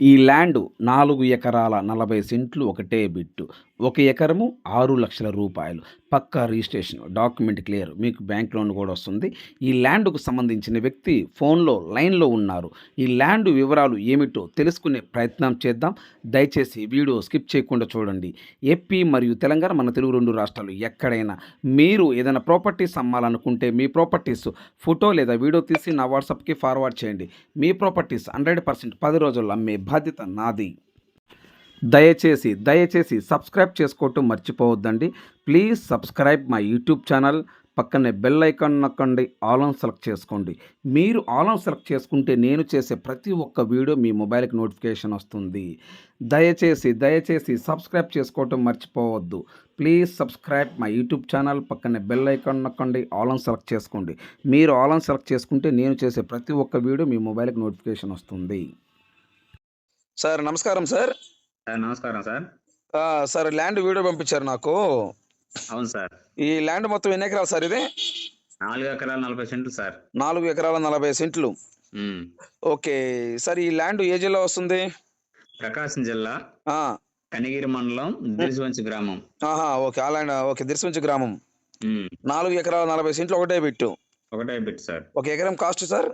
ఈ ల్యాండ్ నాలుగు ఎకరాల నలభై సెంట్లు ఒకటే బిట్టు. ఒక ఎకరము ఆరు లక్షల రూపాయలు. పక్కా రిజిస్ట్రేషన్ డాక్యుమెంట్ క్లియర్. మీకు బ్యాంక్ లోన్ కూడా వస్తుంది. ఈ ల్యాండ్కు సంబంధించిన వ్యక్తి ఫోన్లో లైన్లో ఉన్నారు. ఈ ల్యాండ్ వివరాలు ఏమిటో తెలుసుకునే ప్రయత్నం చేద్దాం. దయచేసి వీడియో స్కిప్ చేయకుండా చూడండి. ఏపీ మరియు తెలంగాణ మన తెలుగు రెండు రాష్ట్రాలు ఎక్కడైనా మీరు ఏదైనా ప్రాపర్టీస్ అమ్మాలనుకుంటే మీ ప్రాపర్టీస్ ఫోటో లేదా వీడియో తీసి నా వాట్సాప్కి ఫార్వర్డ్ చేయండి. మీ ప్రాపర్టీస్ హండ్రెడ్ పర్సెంట్ పది రోజుల్లో అమ్మే బాధ్యత నాది. దయచేసి దయచేసి సబ్స్క్రైబ్ చేసుకోవటం మర్చిపోవద్దండి. Please subscribe my YouTube channel. పక్కనే బెల్ ఐకాన్ నొక్కండి. ఆల్ ఆన్ సెలెక్ట్ చేసుకోండి. మీరు ఆల్ ఆన్ సెలెక్ట్ చేసుకుంటే నేను చేసే ప్రతి ఒక్క వీడియో మీ మొబైల్కి నోటిఫికేషన్ వస్తుంది. దయచేసి దయచేసి సబ్స్క్రైబ్ చేసుకోవటం మర్చిపోవద్దు. Please subscribe my YouTube channel. పక్కనే బెల్ ఐకాన్ నొక్కండి. ఆల్ ఆన్ సెలెక్ట్ చేసుకోండి. మీరు ఆల్ ఆన్ సెలెక్ట్ చేసుకుంటే నేను చేసే ప్రతి ఒక్క వీడియో మీ మొబైల్కి నోటిఫికేషన్ వస్తుంది. సార్ నమస్కారం సార్. సార్ నమస్కారం సార్. ఆ, సార్ ల్యాండ్ వీడియో పంపించారు నాకు. అవును సార్. ఈ ల్యాండ్ మొత్తం ఎన్ని ఎకరాలు సార్ ఇది? నాలుగు ఎకరాల నలభై సెంట్లు సార్. నాలుగు ఎకరాల నలభై సెంట్లు. ఓకే సార్ ఈ ల్యాండ్ ఏ జిల్లా వస్తుంది? ప్రకాశం జిల్లా కనిగిరి మండలం దిరిసివంచి గ్రామం. ఆహా ఓకే ఆ ల్యాండ్ ఓకే దిర్సంచి గ్రామం. నాలుగు ఎకరాల నలభై సెంట్లు ఒకటే బిట్టు. ఒకటే బిట్ సార్. ఒక ఎకరం కాస్ట్ సార్?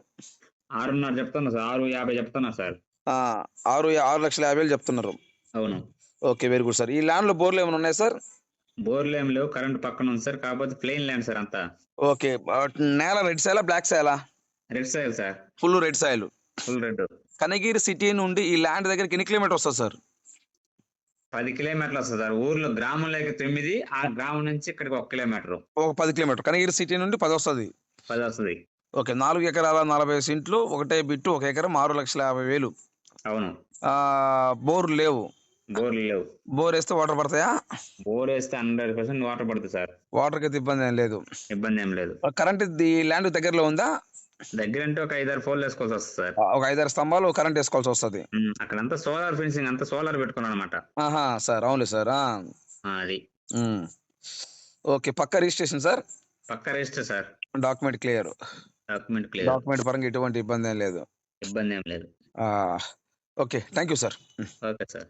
ఆరున్నర చెప్తున్నా సార్ ఆరు యాభై చెప్తున్నా సార్. ఆరు ఆరు లక్షల యాభై వేలు చెప్తున్నారు. అవును. Okay very good sir. ఈ ల్యాండ్లో బోర్లు ఏమైనా ఉన్నాయి సార్? బోర్లు ఏం లేవు. కరెంట్ పక్కన ఉంది సార్. కాకపోతే ప్లెయిన్ ల్యాండ్ సార్ అంతా. ఓకే. నేల రెడ్ సాయలా black సాయలా? Red soil sir. Full red soil. Full red. Kanagiri city నుండి ఈ ల్యాండ్ దగ్గరికి ఎన్ని కిలోమీటర్ వస్తుంది సార్? పది కిలోమీటర్లు వస్తుంది సార్. ఊర్లో గ్రామంలోకి తొమ్మిది ఆ గ్రామం నుంచి ఇక్కడికి ఒక కిలోమీటర్. ఒక పది కిలోమీటర్. కనగిరి సిటీ నుండి పది వస్తుంది. పది వస్తుంది. ఓకే నాలుగు ఎకరాల నలభై సెంట్లు ఒకటే బిట్టు ఒక ఎకరం ఆరు లక్షల యాభై వేలు. అవును. బోర్లు లేవు. బోర్లు లేవు. బోర్ వేస్తే వాటర్ పడతాయా? బోర్ వేస్తే హండ్రెడ్ పర్సెంట్ వాటర్ పడుతుంది సార్. వాటర్కి అయితే ఇబ్బంది ఏం లేదు. ఇబ్బంది ఏం లేదు. కరెంట్ ల్యాండ్ దగ్గరలో ఉందా? దగ్గర అంటే ఒక ఐదారు ఫోన్లు వేసుకోవాల్సి వస్తుంది సార్. ఒక ఐదారు స్తంభాలు కరెంట్ వేసుకోవాల్సి వస్తుంది. అక్కడంతా సోలార్ ఫెన్సింగ్ అంతా సోలార్ పెట్టుకున్నాను అనమాట ఆహా సార్ అవునులే సార్. అది. ఓకే పక్క రిజిస్ట్రేషన్ సార్? పక్క register sir. Document clear. Document clear. Document పరంగా ఎటువంటి ఇబ్బంది ఏం లేదు. ఇబ్బంది ఏం లేదు. ఆ, okay thank you sir okay sir.